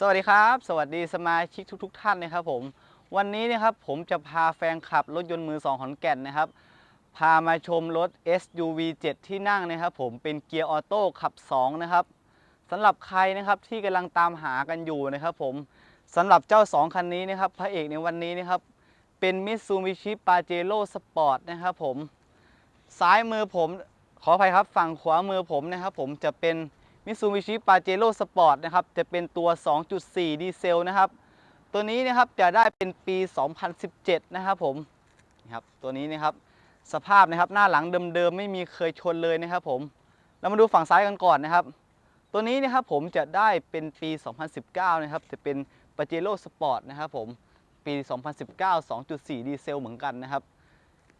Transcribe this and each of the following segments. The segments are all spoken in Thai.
สวัสดีครับ สวัสดีสมาชิกทุกๆท่านนะครับผมวันนี้นะครับผมจะพาแฟนคลับรถยนต์มือสองขอนแก่นนะครับ พามาชมรถ SUV 7 ที่นั่งนะครับ ผมเป็นเกียร์ออโต้ขับ 2 นะครับสำหรับใครนะครับที่กำลังตามหากันอยู่นะครับผมสำหรับเจ้า 2 คันนี้นะครับ พระเอกในวันนี้นะครับ เป็น Mitsubishi Pajero Sport นะครับผมซ้ายมือผมขออภัยครับฝั่งขวามือผมนะครับ ผมจะเป็น มิตซูบิชิปาเจโร่สปอร์ตนะครับจะเป็นตัว 2.4 ดีเซลนะครับ ตัวนี้นะครับจะได้เป็นปี 2017 นะครับผมนี่ครับตัวนี้นะครับสภาพนะครับหน้าหลังเดิมๆไม่มีเคยชนเลยนะครับผมเรามาดูฝั่งซ้ายกันก่อนนะครับ ตัวนี้นะครับผมจะได้เป็นปี 2019 นะครับจะเป็นปาเจโร่สปอร์ตนะครับผมปี 2019 2.4 ดีเซลเหมือนกันนะครับ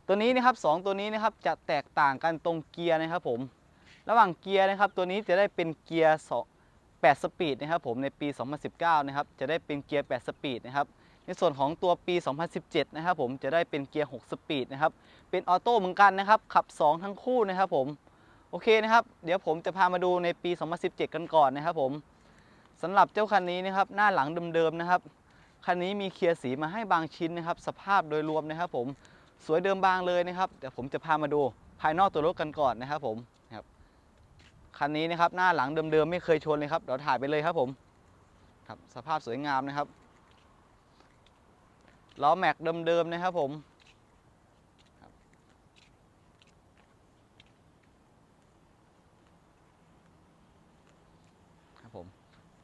ตัวนี้นะครับสองตัวนี้นะครับจะแตกต่างกันตรงเกียร์นะครับผม ระหว่างเกียร์นะครับตัวนี้จะได้เป็นเกียร์2 8สปีดนะครับผมในปี 2019 นะครับจะได้เป็นเกียร์ 8 สปีดนะครับในส่วนของตัวปี 2017 นะครับผมจะได้เป็นเกียร์ 6 สปีดนะครับเป็นออโต้เหมือนกันนะครับขับ 2 ทั้งคู่นะครับผมโอเคนะครับเดี๋ยวผมจะพามาดูในปี 2017 กันก่อนนะครับผมสำหรับเจ้าคันนี้นะครับหน้าหลังเดิมๆนะครับคันนี้มีเคลียร์สีมาให้บางชิ้นนะครับ สภาพโดยรวมนะครับผมสวยเดิมบางเลยนะครับเดี๋ยวผมจะพามาดูภายนอกตัวรถกันก่อนนะครับผม คันนี้นะครับหน้าหลังเดิมๆไม่เคยชนเลยครับเดี๋ยวถ่ายไปเลยครับผมครับสภาพสวยงามนะครับล้อแม็กเดิมๆนะครับผมครับผม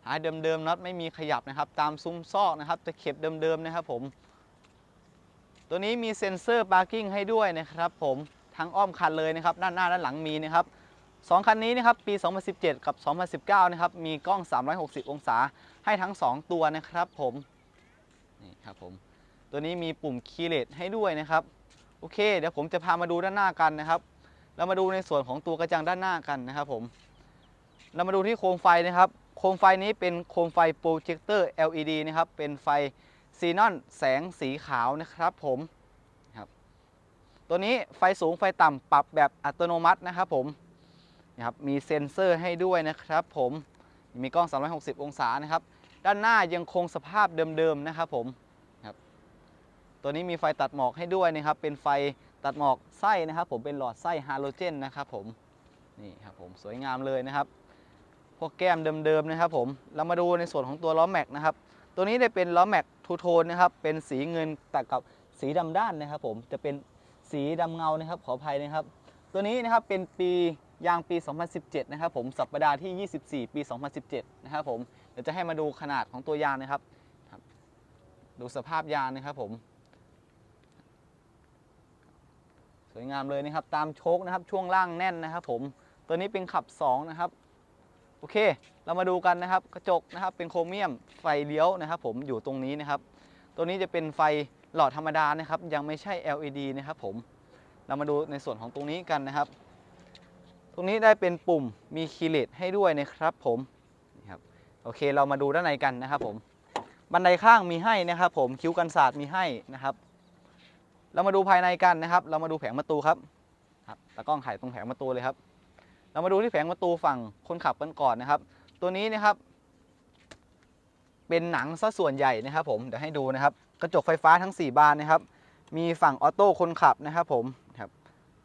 หายเดิมๆน็อตไม่มีขยับนะครับ ตามซุ้มซอกนะครับตะเข็บเดิมๆนะครับผม ตัวนี้มีเซ็นเซอร์ parking ให้ด้วยนะครับผมทั้งอ้อมคันเลยนะครับด้านหน้าด้านหลังมีนะครับ สองคันนี้นะครับปี 2017 กับ 2019 นะครับ มีกล้อง 360 องศาให้ทั้ง 2 ตัวนะครับผม นี่ครับผม ตัวนี้มีปุ่มคีเลสให้ด้วยนะครับ โอเค เดี๋ยวผมจะพามาดูด้านหน้ากันนะครับ เรามาดูในส่วนของตัวกระจังด้านหน้ากันนะครับผม เรามาดูที่โคมไฟนะครับ โคมไฟนี้เป็นโคมไฟโปรเจคเตอร์ LED นะครับ เป็นไฟซีนอนแสงสีขาวนะครับผมครับ ตัวนี้ไฟสูงไฟต่ำปรับแบบอัตโนมัตินะครับผม นะครับมีเซ็นเซอร์ให้ด้วยนะครับผมมีกล้อง 360 องศานะครับ ด้านหน้ายังคงสภาพเดิมๆนะครับผมครับตัวนี้มีไฟตัดหมอกให้ด้วยนะครับ เป็นไฟตัดหมอกไส้นะครับ ผมเป็นหลอดไส้ฮาโลเจนนะครับผมนี่ครับผมสวยงามเลยนะครับ พวกแก้มเดิมๆนะครับผมเรามาดูในส่วนของตัวล้อแม็กนะครับ ตัวนี้ได้เป็นล้อแม็กทูโทนนะครับ เป็นสีเงินแต่กับสีดำด้านนะครับ ผมจะเป็นสีดำเงานะครับขออภัยนะครับ ตัวนี้นะครับเป็นปี ยางปี 2017 นะครับผมสัปดาห์ที่ 24 ปี 2017 นะครับผมเดี๋ยวจะให้มาดูขนาดของตัวยางนะครับครับ ดูสภาพยางนะครับผม สวยงามเลยนะครับ ตามโชคนะครับช่วงล่างแน่นนะครับผมตัวนี้เป็นขับ 2 นะครับโอเค เรามาดูกันนะครับกระจกนะครับเป็นโครเมียมไฟเลี้ยวนะครับ ผมอยู่ตรงนี้นะครับ ตัวนี้จะเป็นไฟหลอดธรรมดานะครับ ยังไม่ใช่ LED นะครับ ผมเรามาดูในส่วนของตรงนี้กันนะครับ ตรงนี้ได้เป็นปุ่มมีคีย์เลสให้ด้วยนะครับผมนี่ครับโอเคเรามาดูด้านในกันนะครับผมบันไดข้างมีให้นะครับผมคิ้วกันศาสตร์มีให้นะครับ เรามาดูภายในกันนะครับ เรามาดูแผงประตูครับครับตากล้องถ่ายตรงแผงประตูเลยครับ เรามาดูที่แผงประตูฝั่งคนขับกันก่อนนะครับ ตัวนี้นะครับ เป็นหนังซะส่วนใหญ่นะครับ ผมเดี๋ยวให้ดูนะครับ กระจกไฟฟ้าทั้ง 4 บานนะครับ มีฝั่งออโต้คนขับนะครับ ผม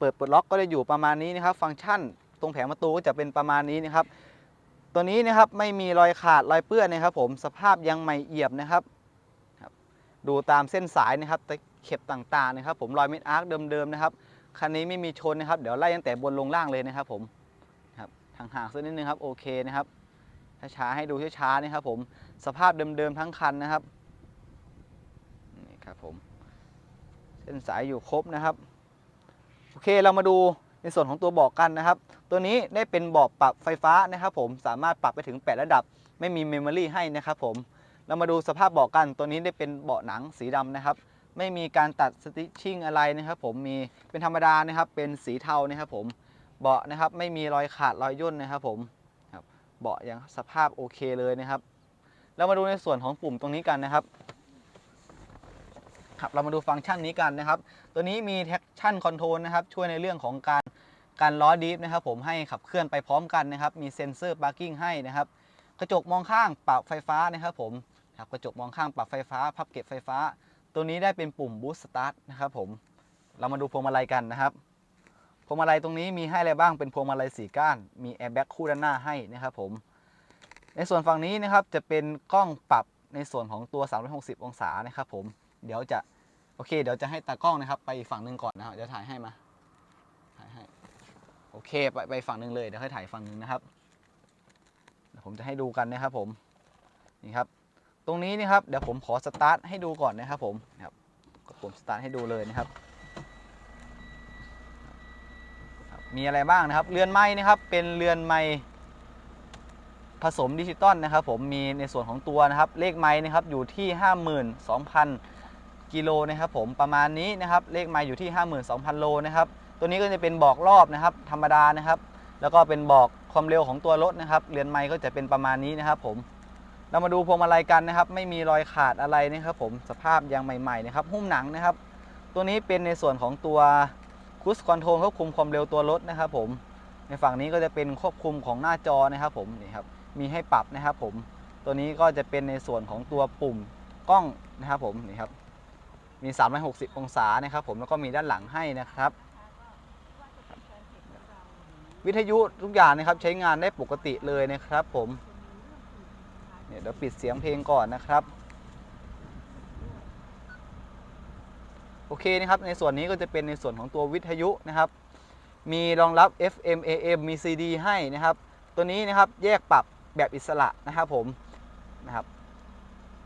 เปิดปลดล็อกก็จะอยู่ประมาณนี้นะครับ ฟังก์ชันตรงแผงประตูก็จะเป็นประมาณนี้นะครับ ตัวนี้นะครับไม่มีรอยขาดรอยเปื้อนนะครับ ผมสภาพยังใหม่เอี่ยมนะครับ ดูตามเส้นสายนะครับตะเข็บต่างๆนะครับ ผมรอยเม็ดอาร์คเดิมๆนะครับคันนี้ไม่มีชนนะครับ เดี๋ยวไล่ตั้งแต่บนลงล่างเลยนะครับ ผมครับห่างสักนิดนึงครับโอเคนะครับช้าๆให้ดูช้าๆนะครับ ผมสภาพเดิมๆทั้งคันนะครับนี่ครับผมเส้นสายอยู่ครบนะครับ โอเคเรามาดูในส่วนของตัวเบาะกันนะครับ ตัวนี้ได้เป็นเบาะปรับไฟฟ้านะครับ ผมสามารถปรับไปถึง 8 ระดับ ไม่มีเมมโมรี่ให้นะครับผมเรามาดูสภาพเบาะกันตัวนี้ได้เป็นเบาะหนังสีดำนะครับ ไม่มีการตัดสติชิ่งอะไรนะครับ ผมมีเป็นธรรมดานะครับ เป็นสีเทานะครับ ผมเบาะนะครับไม่มีรอยขาดรอยย่นนะครับ ผมเบาะยังสภาพโอเคเลยนะครับ เรามาดูในส่วนของปุ่มตรงนี้กันนะครับ ครับเรามาดูฟังก์ชันนี้กันนะครับ ตัวนี้มี traction control นะครับ ช่วยในเรื่องของการการล้อดีฟนะครับ ผมให้ขับเคลื่อนไปพร้อมกันนะครับ มีเซ็นเซอร์ parking ให้นะครับ กระจกมองข้างปรับไฟฟ้านะครับ ผมครับกระจกมองข้างปรับไฟฟ้า พับเก็บไฟฟ้า ตัวนี้ได้เป็นปุ่ม Boost Start นะครับ ผม เรามาดูพวงมาลัยกันนะครับ พวงมาลัยตรงนี้มีให้อะไรบ้าง เป็นพวงมาลัยสีก้าน มีแอร์แบ็กคู่ด้านหน้าให้นะครับ ผม ในส่วนฝั่งนี้นะครับจะเป็นกล้องปรับในส่วนของตัว 360 องศานะครับ ผม เดี๋ยวจะโอเค เดี๋ยวจะให้ตากล้องนะครับ ไปฝั่งหนึ่งก่อนนะครับเดี๋ยวถ่ายให้มาถ่ายให้โอเคไปไปฝั่งหนึ่งเลยเดี๋ยวค่อยถ่ายฝั่งหนึ่งนะครับผมจะให้ดูกันนะครับผมนี่ครับ ตรงนี้นะครับเดี๋ยวผมขอสตาร์ทให้ดูก่อนนะครับผมนะครับกดปุ่มสตาร์ทให้ดูเลยนะครับครับ มีอะไรบ้างนะครับเรือนไม้นะครับ เป็นเรือนไม้ผสมดิจิตอลนะครับ ผมมีในส่วนของตัวนะครับ เลขไม้นะครับอยู่ที่ 52,000 กิโลนะครับผมประมาณนี้นะครับเลขไม้อยู่ที่ 52,000 โลนะครับตัวนี้ก็จะเป็นบอกรอบนะครับธรรมดานะครับ แล้วก็เป็นบอกความเร็วของตัวรถนะครับเรือนไม้ก็จะเป็นประมาณนี้นะครับผมเรามาดูพวงมาลัยกันนะครับ ไม่มีรอยขาดอะไรนะครับผมสภาพยังใหม่ๆนะครับหุ้มหนังนะครับ ตัวนี้เป็นในส่วนของตัวคูสคอนโทรลควบคุมความเร็วตัวรถนะครับผมในฝั่งนี้ก็จะเป็นควบคุมของหน้าจอนะครับผมนี่ครับมีให้ปรับนะครับผมตัวนี้ก็จะเป็นในส่วนของตัวปุ่มกล้องนะครับผมนี่ครับ มี 360 องศานะครับผมแล้วก็มีด้านหลังให้นะครับ วิทยุทุกอย่างนะครับใช้งานได้ปกติเลยนะครับผมเนี่ยเดี๋ยวปิดเสียงเพลงก่อนนะครับโอเคนะครับในส่วนนี้ก็จะเป็นในส่วนของตัววิทยุนะครับ มีรองรับ FM AM มี CD ให้นะครับ ตัวนี้นะครับแยกปรับแบบอิสระนะครับผมนะครับ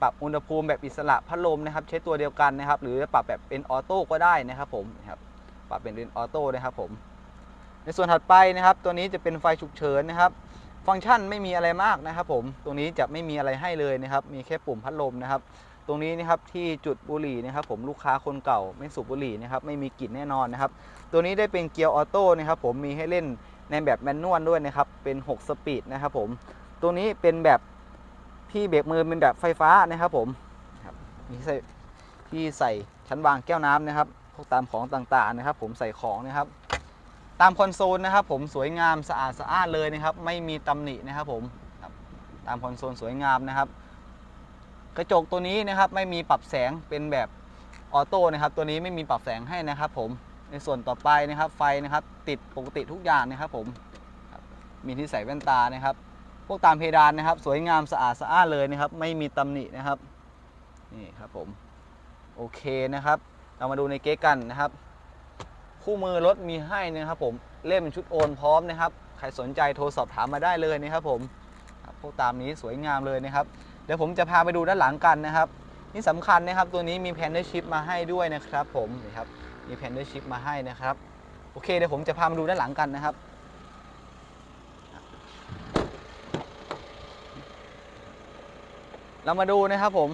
ปรับอุณหภูมิแบบอิสระพัดลมนะครับ ใช้ตัวเดียวกันนะครับ หรือจะปรับแบบเป็นออโต้ก็ได้นะครับผมนะครับปรับเป็นเป็นออโต้นะครับผม ในส่วนถัดไปนะครับ ตัวนี้จะเป็นไฟฉุกเฉินนะครับ ฟังก์ชันไม่มีอะไรมากนะครับ ผมตรงนี้จะไม่มีอะไรให้เลยนะครับ มีแค่ปุ่มพัดลมนะครับ ตรงนี้นะครับที่จุดบุหรี่นะครับ ผมลูกค้าคนเก่าไม่สูบบุหรี่นะครับ ไม่มีกลิ่นแน่นอนนะครับ ตัวนี้ได้เป็นเกียร์ออโต้นะครับ ผมมีให้เล่นในแบบแมนนวลด้วยนะครับ เป็น 6 สปีดนะครับ ผม ตัวนี้เป็นแบบ ที่เบรกมือเป็นแบบไฟฟ้านะครับผมมีใส่ที่ใส่ชั้นวางแก้วน้ำนะครับ พวกตามของต่างๆนะครับ ผมใส่ของนะครับ ตามคอนโซลนะครับ ผมสวยงามสะอาดสะอาดเลยนะครับ ไม่มีตำหนินะครับ ผมตามคอนโซลสวยงามนะครับ กระจกตัวนี้นะครับไม่มีปรับแสงเป็นแบบออโต้นะครับ ตัวนี้ไม่มีปรับแสงให้นะครับ ผมในส่วนต่อไปนะครับ ไฟนะครับ ติดปกติทุกอย่างนะครับ ผมมีที่ใส่แว่นตานะครับ พวกตามเพดานนะครับ สวยงามสะอาดสะอาดเลยนะครับ ไม่มีตำหนินะครับนี่ครับผมโอเคนะครับ เรามาดูในเก๊กันนะครับ คู่มือรถมีให้นะครับ ผมเล่มชุดโอนพร้อมนะครับ ใครสนใจโทรสอบถามมาได้เลยนะครับ ผมพวกตามนี้สวยงามเลยนะครับเดี๋ยวผมจะพาไปดูด้านหลังกันนะครับนี่สำคัญนะครับตัวนี้มีแพนเดอร์ชิพมาให้ด้วยนะครับ ผมนี่ครับมีแพนเดอร์ชิพมาให้นะครับโอเคเดี๋ยวผมจะพามาดูด้านหลังกันนะครับ เรามาดูนะครับผม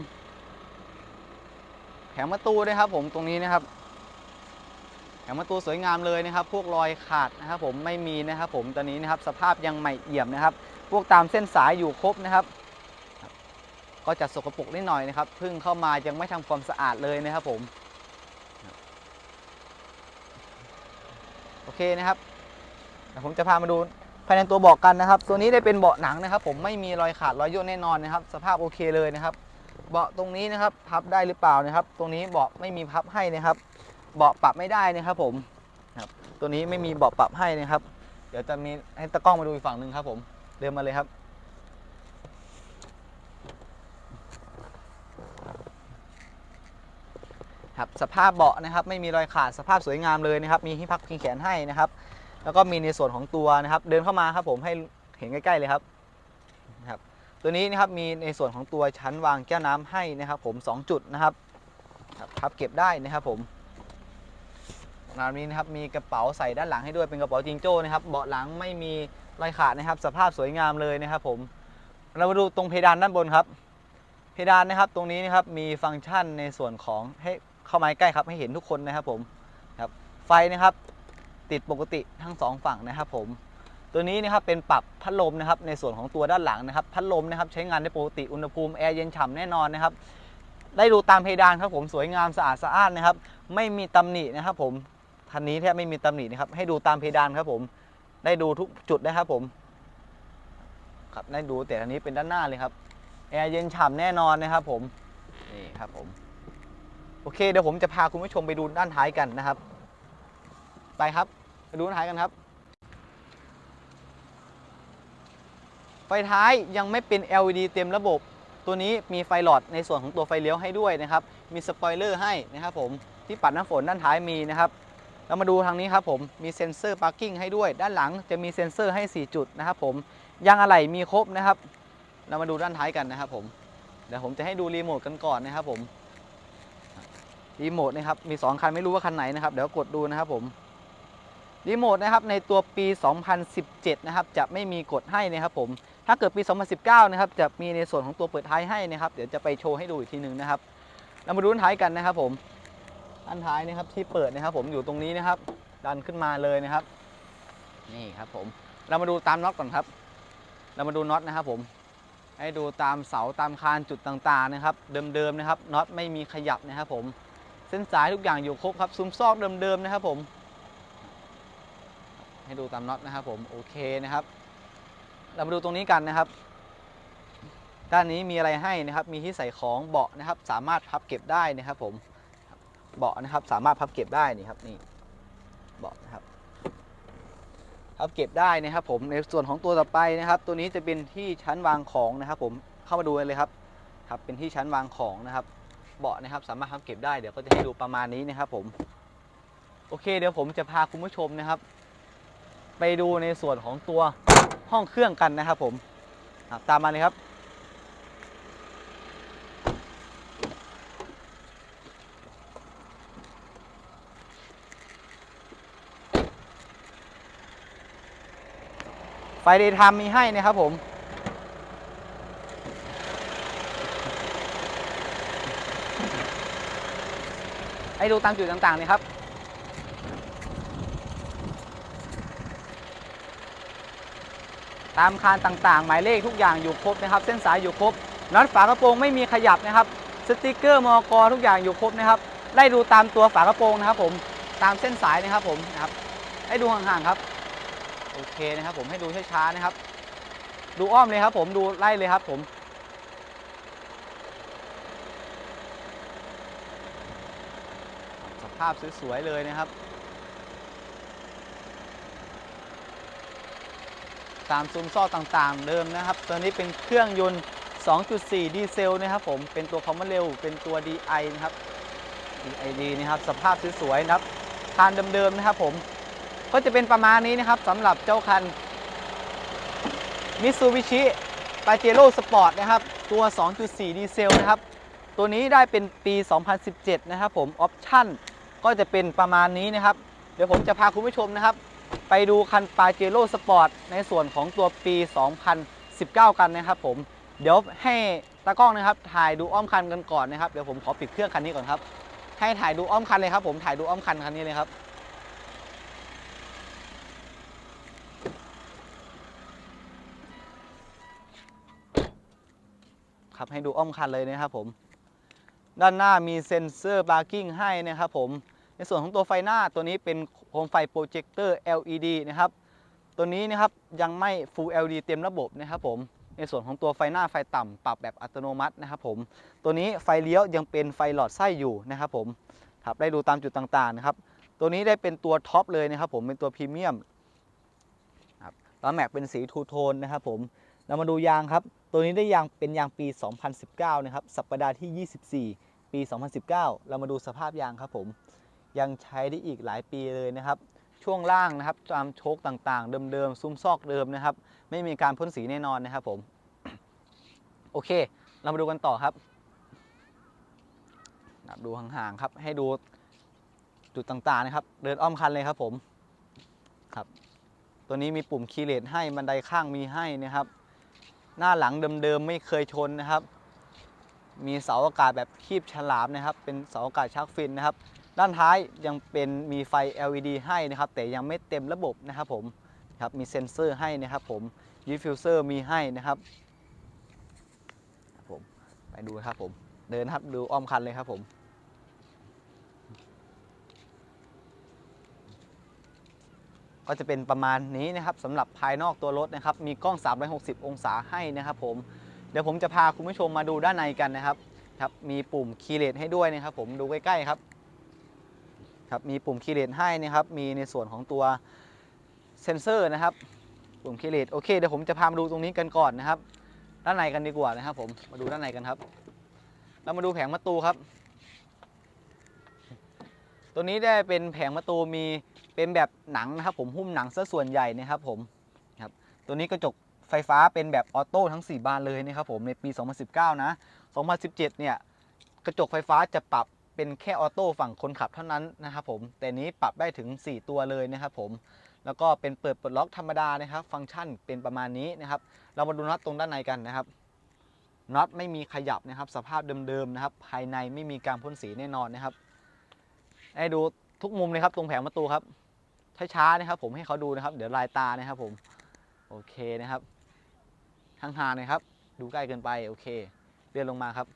แผงประตูนะครับผมตรงนี้นะครับ แผงประตูสวยงามเลยนะครับ พวกรอยขาดนะครับ ผมไม่มีนะครับ ผมตอนนี้นะครับ สภาพยังใหม่เอี่ยมนะครับ พวกตามเส้นสายอยู่ครบนะครับ ก็จะสกปรกนิดหน่อยนะครับเพิ่งเข้ามายังไม่ทำความสะอาดเลยนะครับ ผมโอเคนะครับผมจะพามาดู ภายในตัวเบาะกันนะครับ ตัวนี้ได้เป็นเบาะหนังนะครับ ผมไม่มีรอยขาดรอยย่นแน่นอนนะครับ สภาพโอเคเลยนะครับ เบาะตรงนี้นะครับ พับได้หรือเปล่านะครับ ตรงนี้เบาะไม่มีพับให้นะครับ เบาะปรับไม่ได้นะครับผมครับ ตัวนี้ไม่มีเบาะปรับให้นะครับ เดี๋ยวจะมีให้ตะกล้องมาดูอีกฝั่งหนึ่งครับ ผมเดินมาเลยครับครับสภาพเบาะนะครับ ไม่มีรอยขาดสภาพสวยงามเลยนะครับ มีที่พักพิงแขนให้นะครับ แล้วก็มีในส่วนของตัวนะครับ เดินเข้ามาครับผมให้เห็นใกล้ๆเลยครับนะครับ ตัวนี้นะครับมีในส่วนของตัวชั้นวางแก้วน้ำให้นะครับ ผม 2 จุดนะครับครับพับเก็บได้นะครับผมนามนี้นะครับมีกระเป๋าใส่ด้านหลังให้ด้วยเป็นกระเป๋าจิงโจ้นะครับเบาะหลังไม่มีรอยขาดนะครับ สภาพสวยงามเลยนะครับ ผม เรามาดูตรงเพดานด้านบนครับ เพดานนะครับตรงนี้นะครับมีฟังก์ชันในส่วนของให้เข้ามาใกล้ครับให้เห็นทุกคนนะครับผมครับไฟนะครับ ติดปกติทั้งสองฝั่งนะครับผม ตัวนี้นะครับเป็นปรับพัดลมนะครับในส่วนของตัวด้านหลังนะครับพัดลมนะครับใช้งานได้ปกติอุณหภูมิแอร์เย็นฉ่ำแน่นอนนะครับได้ดูตามเพดานครับผมสวยงามสะอาดสะอ้านนะครับไม่มีตำหนินะครับผมทันนี้แทบไม่มีตำหนินะครับให้ดูตามเพดานครับผมได้ดูทุกจุดนะครับผมครับได้ดูแต่อันนี้เป็นด้านหน้าเลยครับแอร์เย็นฉ่ำแน่นอนนะครับผมนี่ครับผมโอเคเดี๋ยวผมจะพาคุณผู้ชมไปดูด้านท้ายกันนะครับ ไปครับไปดูท้ายกันครับ ไฟท้ายยังไม่เป็น LED เต็มระบบ ตัวนี้มีไฟหลอดในส่วนของตัวไฟเลี้ยวให้ด้วยนะครับ มีสปอยเลอร์ให้นะครับผมที่ปัดน้ำฝนด้านท้ายมีนะครับเรามาดูทางนี้ครับผม มีเซ็นเซอร์พาร์กิ้งให้ด้วย ด้านหลังจะมีเซ็นเซอร์ให้ 4 จุดนะครับผม ยางอะไหล่มีครบนะครับ เรามาดูด้านท้ายกันนะครับผม เดี๋ยวผมจะให้ดูรีโมทกันก่อนนะครับผม รีโมทนะครับ มี 2 คันไม่รู้ว่าคันไหนนะครับ เดี๋ยวกดดูนะครับผม รีโมทนะครับในตัวปี 2017 นะครับจะไม่มีกดให้นะครับผม ถ้าเกิดปี 2019 นะครับจะมีในส่วนของตัวเปิดท้ายให้นะครับ เดี๋ยวจะไปโชว์ให้ดูอีกทีหนึ่งนะครับ เรามาดูด้านท้ายกันนะครับผมด้านท้ายนะครับที่เปิดนะครับผมอยู่ตรงนี้นะครับ ดันขึ้นมาเลยนะครับ นี่ครับผม เรามาดูตามน็อตก่อนครับ เรามาดูน็อตนะครับผม ให้ดูตามเสาตามคานจุดต่างๆนะครับ เดิมๆนะครับน็อตไม่มีขยับนะครับผม เส้นสายทุกอย่างอยู่ครบครับซุ้มซอกเดิมๆนะครับผม ให้ดูตามน็อตนะครับผมโอเคนะครับ เรามาดูตรงนี้กันนะครับ ด้านนี้มีอะไรให้นะครับมีที่ใส่ของเบาะนะครับ สามารถพับเก็บได้นะครับ ผมเบาะนะครับสามารถพับเก็บได้นี่ครับนี่เบาะนะครับพับเก็บได้นะครับ ผมในส่วนของตัวต่อไปนะครับ ตัวนี้จะเป็นที่ชั้นวางของนะครับ ผมเข้ามาดูกันเลยครับครับเป็นที่ชั้นวางของนะครับเบาะนะครับสามารถพับเก็บได้เดี๋ยวก็จะให้ดูประมาณนี้นะครับ ผม โอเค เดี๋ยวผมจะพาคุณผู้ชมนะครับ ไปดูในส่วนของตัวห้องเครื่องกันนะครับผมตามมาเลยครับไฟเดย์ไทม์มีให้นะครับผม ให้ดูตามจุดต่างๆเลยครับ ตามคานต่างๆ หมายเลขทุกอย่างอยู่ครบนะครับ เส้นสายอยู่ครบน็อตฝากระโปรงไม่มีขยับนะครับสติกเกอร์มอกอทุกอย่างอยู่ครบนะครับไล่ดูตามตัวฝากระโปรงนะครับผมตามเส้นสายนะครับผมนะครับให้ดูห่างๆครับโอเคนะครับผมให้ดูช้าๆนะครับ ดูอ้อมเลยครับ ผมดูไล่เลยครับผมสภาพสวยๆเลยนะครับ ตามซุ้มซอต่างๆ เดิมนะครับ ตัวนี้เป็นเครื่องยนต์ 2.4 ดีเซลนะครับผม เป็นตัวคอมมอนเร็วเป็นตัว DI นะครับ DID นะครับ สภาพสวยๆนะครับคานเดิมๆนะครับผม ก็จะเป็นประมาณนี้นะครับสำหรับเจ้าคัน Mitsubishi Pajero Sport นะครับ ตัว 2.4 ดีเซลนะครับ ตัวนี้ได้เป็นปี 2017 นะครับผม ออปชั่นก็จะเป็นประมาณนี้นะครับ เดี๋ยวผมจะพาคุณผู้ชมนะครับ ไปดูคัน Pajero Sport ในส่วนของตัวปี 2019 กันนะครับผม เดี๋ยวให้ตากล้องนะครับ ถ่ายดูอ้อมคันกันก่อนนะครับ เดี๋ยวผมขอปิดเครื่องคันนี้ก่อนครับ ให้ถ่ายดูอ้อมคันเลยครับ ผมถ่ายดูอ้อมคันคันนี้เลยครับ ครับให้ดูอ้อมคันเลยนะครับผม ด้านหน้ามีเซ็นเซอร์บาร์กิ้งให้นะครับผม ในส่วนของตัวไฟหน้าตัวนี้เป็นโคมไฟโปรเจคเตอร์ LED นะครับ ตัวนี้นะครับยังไม่ Full LED เต็มระบบนะครับผม ในส่วนของตัวไฟหน้าไฟต่ำปรับแบบอัตโนมัตินะครับผม ตัวนี้ไฟเลี้ยวยังเป็นไฟหลอดไส้อยู่นะครับผม ครับได้ดูตามจุดต่างๆนะครับ ตัวนี้ได้เป็นตัวท็อปเลยนะครับผม เป็นตัวพรีเมียมครับล้อแม็กเป็นสีทูโทนนะครับผม เรามาดูยางครับ ตัวนี้ได้ยางเป็นยางปี 2019 นะครับ สัปดาห์ที่ 24 ปี 2019 เรามาดูสภาพยางครับผม ยังใช้ได้อีกหลายปีเลยนะครับ ช่วงล่างนะครับตามโชคต่างๆ เดิมๆ ซุ้มซอกเดิมนะครับ ไม่มีการพ่นสีแน่นอนนะครับผม โอเค เรามาดูกันต่อครับดูห่างๆครับ ให้ดูจุดต่างๆนะครับ เดินอ้อมคันเลยครับผมครับตัวนี้มีปุ่มคีเลสให้บันไดข้างมีให้นะครับ หน้าหลังเดิมๆไม่เคยชนนะครับ มีเสาอากาศแบบคีบฉลามนะครับ เป็นเสาอากาศชักฟินนะครับ ด้านท้ายยังเป็นมีไฟ LED ให้นะครับ แต่ยังไม่เต็มระบบนะครับผมครับมีเซ็นเซอร์ให้นะครับผมยูฟิลเซอร์มีให้นะครับผมไปดูครับผมเดินครับดูอ้อมคันเลยครับผมก็จะเป็นประมาณนี้นะครับสำหรับภายนอกตัวรถนะครับ มีกล้อง 360 องศาให้นะครับผมเดี๋ยวผมจะพาคุณผู้ชมมาดูด้านในกันนะครับครับ มีปุ่มคีเลสให้ด้วยนะครับผมดูใกล้ๆครับ ครับมีปุ่มคีย์เลสให้นะครับมีในส่วนของตัวเซนเซอร์นะครับปุ่มคีย์เลสโอเคเดี๋ยวผมจะพามาดูตรงนี้กันก่อนนะครับ ด้านในกันดีกว่านะครับผมมาดูด้านในกันครับเรามาดูแผงประตูครับตัวนี้ได้เป็นแผงประตูมีเป็นแบบหนังนะครับ ผมหุ้มหนังซะส่วนใหญ่นะครับผมครับตัวนี้กระจกไฟฟ้าเป็นแบบออโต้ทั้ง 4 บานเลยนะครับผมในปี 2019 นะ 2017 เนี่ยกระจกไฟฟ้าจะปรับ เป็นแค่ออโต้ฝั่งคนขับเท่านั้นนะครับผม แต่นี้ปรับได้ถึง 4 ตัวเลยนะครับผม แล้วก็เป็นเปิดปลดล็อกธรรมดานะครับ ฟังก์ชันเป็นประมาณนี้นะครับ เรามาดูน็อตตรงด้านในกันนะครับน็อตไม่มีขยับนะครับ สภาพเดิมๆนะครับ ภายในไม่มีการพ่นสีแน่นอนนะครับ ให้ดูทุกมุมเลยครับ ตรงแผงประตูครับช้าๆนะครับ ผมให้เขาดูนะครับ เดี๋ยวลายตานะครับ ผม โอเคนะครับห่างๆนะครับ ดูใกล้เกินไป โอเค เลื่อนลงมาครับ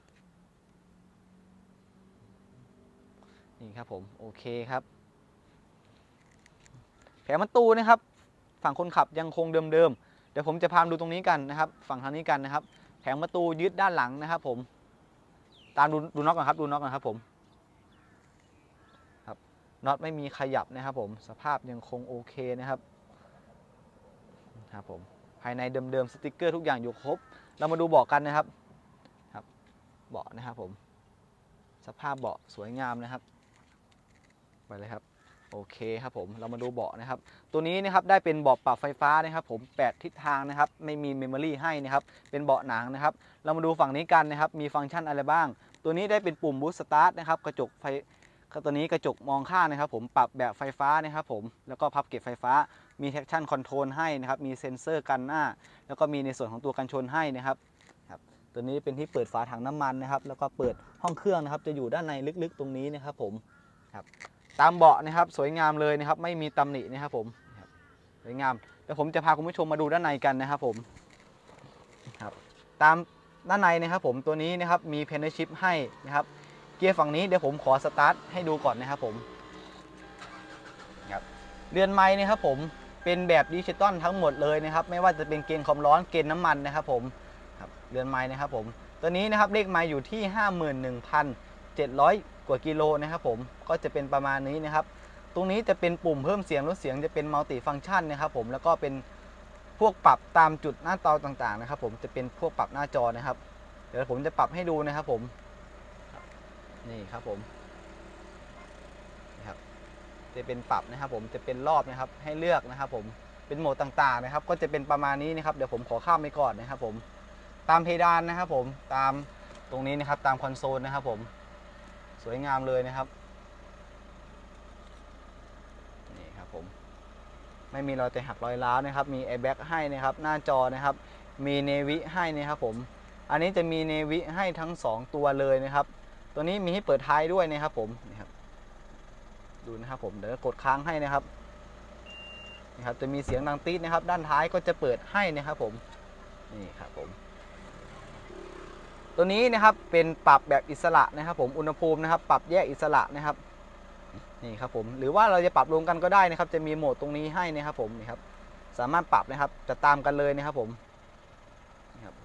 นี่ครับผมโอเคครับ แผงประตูนะครับ ฝั่งคนขับยังคงเดิมๆเดี๋ยวผมจะพามดูตรงนี้กันนะครับ ฝั่งทางนี้กันนะครับ แผงประตูยึดด้านหลังนะครับ ผม ตามดูดูน็อกก่อนครับดูน็อกก่อนครับผมครับน็อตไม่มีขยับนะครับ ผมสภาพยังคงโอเคนะครับครับผมภายในเดิมๆสติกเกอร์ทุกอย่างอยู่ครบ เรามาดูเบาะกันนะครับครับเบาะนะครับผม สภาพเบาะสวยงามนะครับ ไปเลยครับโอเคครับผมเรามาดูเบาะนะครับ ตัวนี้นะครับได้เป็นเบาะปรับไฟฟ้านะครับ ผม 8 ทิศทางนะครับ ไม่มีเมมโมรี่ให้นะครับ เป็นเบาะหนังนะครับ เรามาดูฝั่งนี้กันนะครับ มีฟังก์ชันอะไรบ้าง ตัวนี้ได้เป็นปุ่มบูสต์สตาร์ทนะครับ กระจกไฟตัวนี้กระจกมองข้างนะครับ ผมปรับแบบไฟฟ้านะครับ ผมแล้วก็พับเก็บไฟฟ้า มี traction control ให้นะครับ มีเซ็นเซอร์กันหน้า แล้วก็มีในส่วนของตัวกันชนให้นะครับครับตัวนี้เป็นที่เปิดฝาถังน้ำมันนะครับ แล้วก็เปิดห้องเครื่องนะครับ จะอยู่ด้านในลึกๆตรงนี้นะครับ ผมครับ ตามเบาะนะครับสวยงามเลยนะครับ ไม่มีตำหนินะครับผมสวยงามเดี๋ยวผมจะพาคุณผู้ชมมาดูด้านในกันนะครับผมครับตามด้านในนะครับผมตัวนี้นะครับมีเพนชิพให้นะครับเกียร์ฝั่งนี้เดี๋ยวผมขอสตาร์ทให้ดูก่อนนะครับผมครับเรือนไม้นะครับผมเป็นแบบดิจิตอลทั้งหมดเลยนะครับ ไม่ว่าจะเป็นเกณฑ์ความร้อนเกณฑ์น้ำมันนะครับผมครับเรือนไม้นะครับผมตัวนี้นะครับเลขไม้อยู่ที่ 51,700 กว่ากิโลนะครับผมก็จะเป็นประมาณนี้นะครับ ตรงนี้จะเป็นปุ่มเพิ่มเสียงลดเสียงจะเป็นมัลติฟังก์ชันนะครับผมแล้วก็เป็นพวกปรับตามจุดหน้าจอต่างๆนะครับ ผมจะเป็นพวกปรับหน้าจอนะครับ เดี๋ยวผมจะปรับให้ดูนะครับผมนี่ครับผมนี่ครับจะเป็นปรับนะครับผมจะเป็นรอบนะครับให้เลือกนะครับ ผมเป็นโหมดต่างๆนะครับ ก็จะเป็นประมาณนี้นะครับเดี๋ยวผมขอข้ามไปก่อนนะครับ ผมตามเพดานนะครับ ผมตามตรงนี้นะครับตามคอนโซลนะครับผม สวยงามเลยนะครับ นี่ครับผม ไม่มีรอยแตกหักรอยร้าวนะครับ มีแอร์แบ็กให้นะครับ หน้าจอนะครับ มีเนวิให้นะครับผม อันนี้จะมีเนวิให้ทั้ง 2 ตัวเลยนะครับ ตัวนี้มีให้เปิดท้ายด้วยนะครับผมนี่ครับดูนะครับผมเดี๋ยวกดค้างให้นะครับนี่ครับ จะมีเสียงดังตีดนะครับ ด้านท้ายก็จะเปิดให้นะครับผม นี่ครับผม ตัวนี้นะครับเป็นปรับแบบอิสระนะครับ ผมอุณหภูมินะครับ ปรับแยกอิสระนะครับนี่ครับผมหรือว่าเราจะปรับรวมกันก็ได้นะครับ จะมีโหมดตรงนี้ให้นะครับผมนี่ครับสามารถปรับนะครับจะตามกันเลยนะครับผมนี่ครับ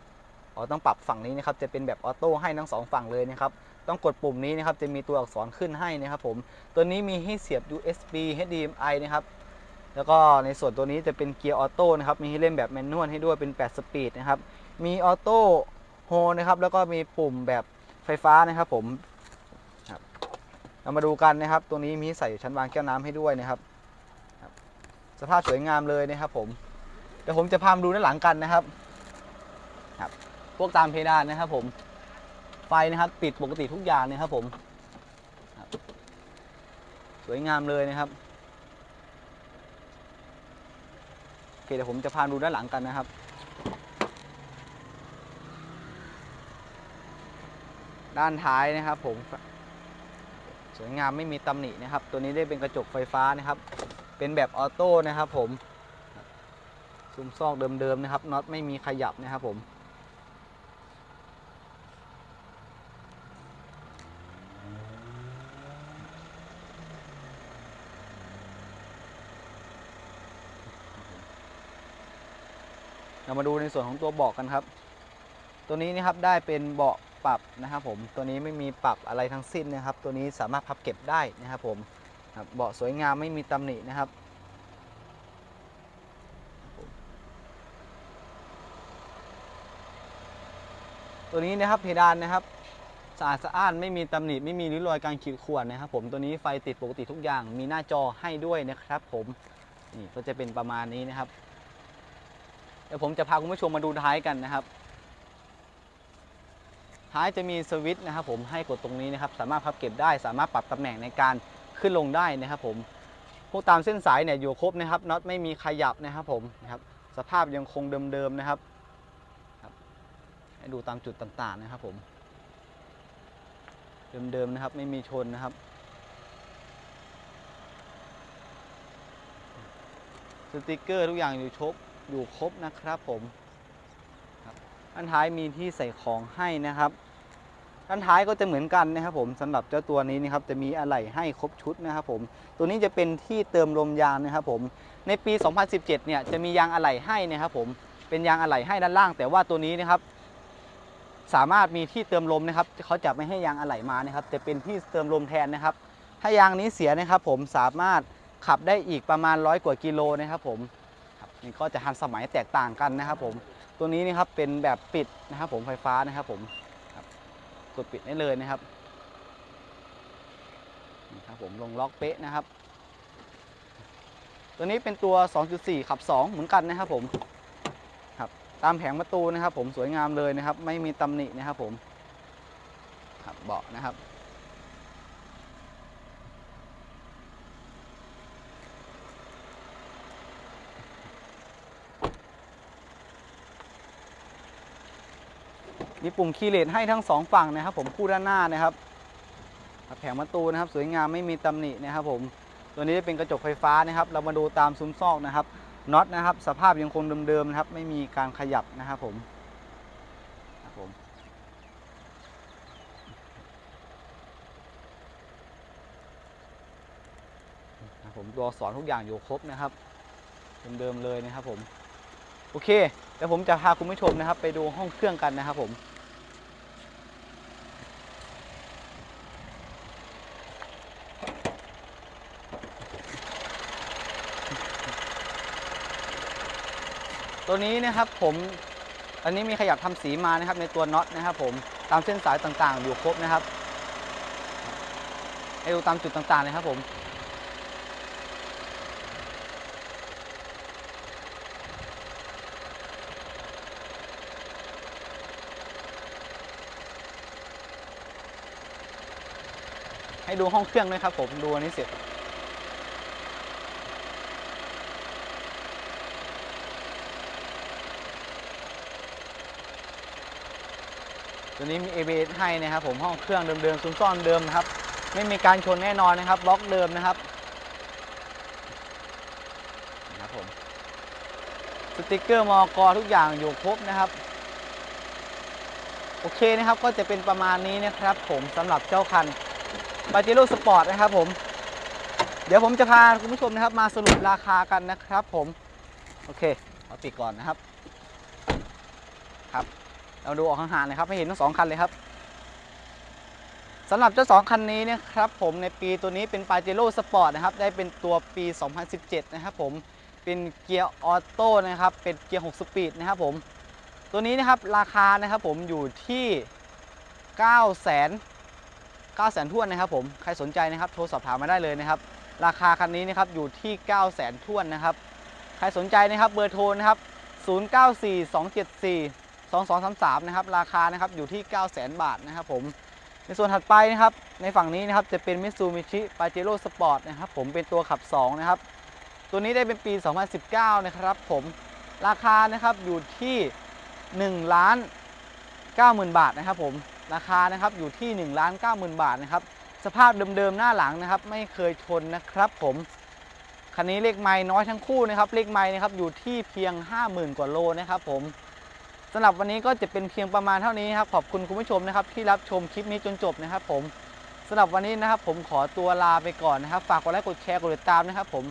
อ๋อต้องปรับฝั่งนี้นะครับ จะเป็นแบบออโต้ให้ทั้งสองฝั่งเลยนะครับ ต้องกดปุ่มนี้นะครับ จะมีตัวอักษรขึ้นให้นะครับ ผมตัวนี้มีให้เสียบ USB HDMI นะครับแล้วก็ในส่วนตัวนี้จะเป็นเกียร์ออโต้นะครับ มีให้เล่นแบบแมนนวลให้ด้วยเป็น 8 สปีดนะครับ มีออโต้ โฮนะครับ แล้วก็มีปุ่มแบบไฟฟ้านะครับ ผมครับเรามาดูกันนะครับ ตัวนี้มีใส่ชั้นวางแก้วน้ำให้ด้วยนะครับ สภาพสวยงามเลยนะครับ ผมเดี๋ยวผมจะพามาดูด้านหลังกันนะครับครับ พวกตามเพดานนะครับ ผม ไฟนะครับ ติดปกติทุกอย่างนะครับ ผมบสวยงามเลยนะครับโอเคเดี๋ยวผมจะพาดูด้านหลังกันนะครับ ด้านท้ายนะครับผมสวยงามไม่มีตำหนินะครับ ตัวนี้ได้เป็นกระจกไฟฟ้านะครับ เป็นแบบออโต้นะครับผมซุ้มซอกเดิมๆนะครับน็อตไม่มีขยับนะครับผมเรามาดูในส่วนของตัวเบาะกันครับ ตัวนี้นะครับได้เป็นเบาะ ปรับนะครับผมตัวนี้ไม่มีปรับอะไรทั้งสิ้นนะครับ ตัวนี้สามารถพับเก็บได้นะครับผมเบาะสวยงามไม่มีตำหนินะครับตัวนี้นะครับเพดานนะครับสะอาดสะอ้านไม่มีตำหนิไม่มีริ้วรอยการขีดข่วนนะครับ ผมตัวนี้ไฟติดปกติทุกอย่าง มีหน้าจอให้ด้วยนะครับ ผมนี่ก็จะเป็นประมาณนี้นะครับ เดี๋ยวผมจะพาคุณผู้ชมมาดูท้ายกันนะครับ ท้ายจะมีสวิตช์นะครับผมให้กดตรงนี้นะครับสามารถพับเก็บได้ สามารถปรับตำแหน่งในการขึ้นลงได้นะครับผมพวกตามเส้นสายเนี่ยอยู่ครบนะครับน็อตไม่มีขยับนะครับผมนะครับสภาพยังคงเดิมๆนะครับให้ดูตามจุดต่างๆนะครับผมเดิมๆนะครับไม่มีชนนะครับสติกเกอร์ทุกอย่างอยู่ชบอยู่ครบนะครับผมครันท้ายมีที่ใส่ของให้นะครับ ด้านท้ายก็จะเหมือนกันนะครับผมสำหรับเจ้าตัวนี้นะครับจะมีอะไหล่ให้ครบชุดนะครับผมตัวนี้จะเป็นที่เติมลมยางนะครับผมในปี 2017 เนี่ยจะมียางอะไหล่ให้นะครับผมเป็นยางอะไหล่ให้ด้านล่าง แต่ว่าตัวนี้นะครับ สามารถมีที่เติมลมนะครับเขาจะไม่ให้ยางอะไหล่มานะครับแต่เป็นที่เติมลมแทนนะครับ ถ้ายางนี้เสียนะครับ ผมสามารถขับได้อีกประมาณร้อยกว่ากิโลนะครับผมนี่ก็จะทันสมัยแตกต่างกันนะครับ ผมตัวนี้นะครับเป็นแบบปิดนะครับ ผมไฟฟ้านะครับผม กดปิดได้เลยนะครับนี่ครับผมลงล็อกเป๊ะนะครับ ตัวนี้เป็นตัว 2.4 ขับ 2 เหมือนกันนะครับผมครับตามแผงประตูนะครับ ผมสวยงามเลยนะครับ ไม่มีตำหนินะครับผมครับเบาะนะครับ มีปุ่มคีย์เลสให้ทั้งสองฝั่งนะครับผมคู่ด้านหน้านะครับแผงประตูนะครับ สวยงามไม่มีตำหนินะครับผมตัวนี้เป็นกระจกไฟฟ้านะครับ เรามาดูตามซุ้มซอกนะครับน็อตนะครับ สภาพยังคงเดิมๆนะครับ ไม่มีการขยับนะครับผมผมผมตัวสอักษรทุกอย่างอยู่ครบนะครับเดิมๆเลยนะครับผม โอเคเดี๋ยวผมจะพาคุณผู้ชมนะครับ ไปดูห้องเครื่องกันนะครับผม ตัวนี้นะครับผมอันนี้มีขยับทำสีมานะครับในตัวน็อตนะครับผมตามเส้นสายต่างๆ อยู่ครบนะครับให้ดูตามจุดต่างๆเลยครับผมให้ดูห้องเครื่องด้วยครับผมดูอันนี้เสร็จ ตัวนี้มี ABS ให้นะครับผมห้องเครื่องเดิมๆซุ้มซ่อนเดิมนะครับ ไม่มีการชนแน่นอนนะครับบล็อกเดิมนะครับนะครับผมสติกเกอร์มอกทุกอย่างอยู่ครบนะครับ โอเคนะครับก็จะเป็นประมาณนี้นะครับผมสำหรับเจ้าคันปาเจโร่สปอร์ตนะครับผมเดี๋ยวผมจะพาคุณผู้ชมนะครับ มาสรุปราคากันนะครับผม โอเค เอาปิดก่อนนะครับครับ เราดูออกห่างๆเลยครับให้เห็นทั้งสองคันเลยครับสำหรับเจ้าสองคันนี้นะครับผมในปีตัวนี้เป็นปาเจโร่สปอร์ตนะครับได้เป็นตัวปี 2017 นะครับผมเป็นเกียร์ออโต้นะครับเป็นเกียร์ 6 สปีดนะครับผมตัวนี้นะครับราคานะครับผมอยู่ที่9 0 0 0 0 9แสนทวนนะครับผมใครสนใจนะครับโทรสอบถามมาได้เลยนะครับ ราคาคันนี้นะครับอยู่ที่9แสนทวนนะครับ ใครสนใจนะครับเบอร์โทรนะครับ 094274 2233นะครับราคานะครับอยู่ที่9แสนบาทนะครับผมในส่วนถัดไปนะครับในฝั่งนี้นะครับจะเป็น Mitsubishi Pajero Sport นะครับผมเป็นตัวขับ 2 นะครับ ตัวนี้ได้เป็นปี 2019 นะครับผมราคานะครับอยู่ที่1ล้าน90,000 บาทนะครับผมราคานะครับอยู่ที่1ล้านเก้าหมื่นบาทนะครับสภาพเดิมๆหน้าหลังนะครับ ไม่เคยชนนะครับผมคันนี้เลขไม้น้อยทั้งคู่นะครับเลขไม้นะครับอยู่ที่เพียง 50,000 กว่าโลนะครับผม สำหรับวันนี้ก็จะเป็นเพียงประมาณเท่านี้ครับขอบคุณคุณผู้ชมนะครับที่รับชมคลิปนี้จนจบนะครับ ผมสำหรับวันนี้นะครับ ผมขอตัวลาไปก่อนนะครับ ฝากกดไลค์กดแชร์กดติดตามนะครับ ผม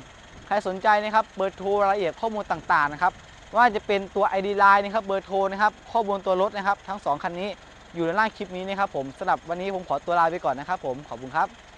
ใครสนใจนะครับเบอร์โทรรายละเอียดข้อมูลต่างๆนะครับว่าจะเป็นตัว ID Line นะครับเบอร์โทรนะครับข้อมูลตัวรถนะครับ ทั้ง 2 คันนี้อยู่ในล่างคลิปนี้นะครับผมสำหรับวันนี้ผมขอตัวลาไปก่อนนะครับ ผมขอบคุณครับ